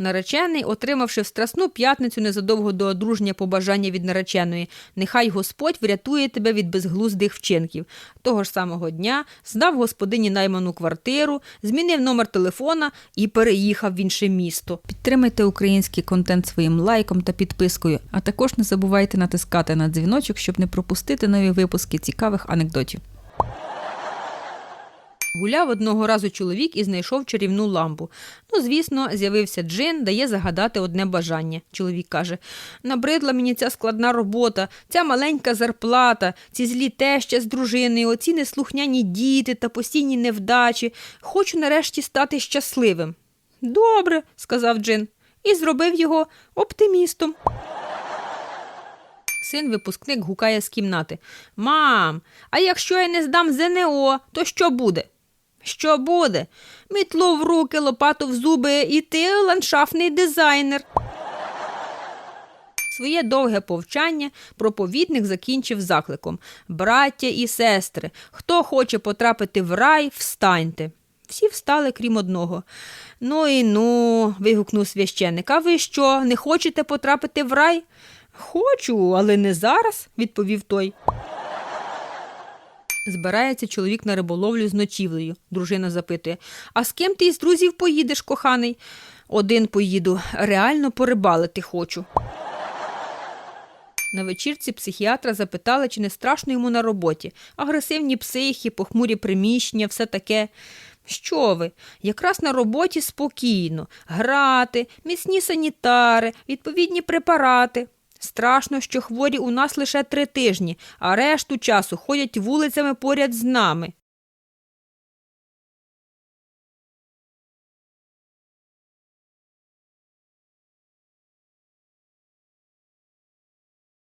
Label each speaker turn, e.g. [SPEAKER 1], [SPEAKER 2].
[SPEAKER 1] Наречений, отримавши в страсну п'ятницю незадовго до одруження побажання від нареченої, нехай Господь врятує тебе від безглуздих вчинків. Того ж самого дня здав господині найману квартиру, змінив номер телефона і переїхав в інше місто. Підтримайте український контент своїм лайком та підпискою, а також не забувайте натискати на дзвіночок, щоб не пропустити нові випуски цікавих анекдотів. Гуляв одного разу чоловік і знайшов чарівну лампу. Ну, звісно, з'явився джин, дає загадати одне бажання. Чоловік каже: набридла мені ця складна робота, ця маленька зарплата, ці злі теща з дружиною, оці неслухняні діти та постійні невдачі. Хочу нарешті стати щасливим. Добре, сказав джин, і зробив його оптимістом. Син випускник гукає з кімнати. Мам, а якщо я не здам ЗНО, то що буде? Що буде? Мітло в руки, лопату в зуби, і ти ландшафтний дизайнер. Своє довге повчання проповідник закінчив закликом Браття і сестри, хто хоче потрапити в рай, встаньте. Всі встали, крім одного. Ну і ну. вигукнув священник. А ви що, не хочете потрапити в рай? Хочу, але не зараз, відповів той. Збирається чоловік на риболовлю з ночівлею. Дружина запитує: А з ким ти із друзів поїдеш, коханий? Один поїду, реально порибалити хочу. На вечірці психіатра запитали, чи не страшно йому на роботі. Агресивні психи, похмурі приміщення, все таке. Що ви? Якраз на роботі спокійно, грати, міцні санітари, відповідні препарати. Страшно, що хворі у нас лише три тижні, а решту часу ходять вулицями поряд з нами.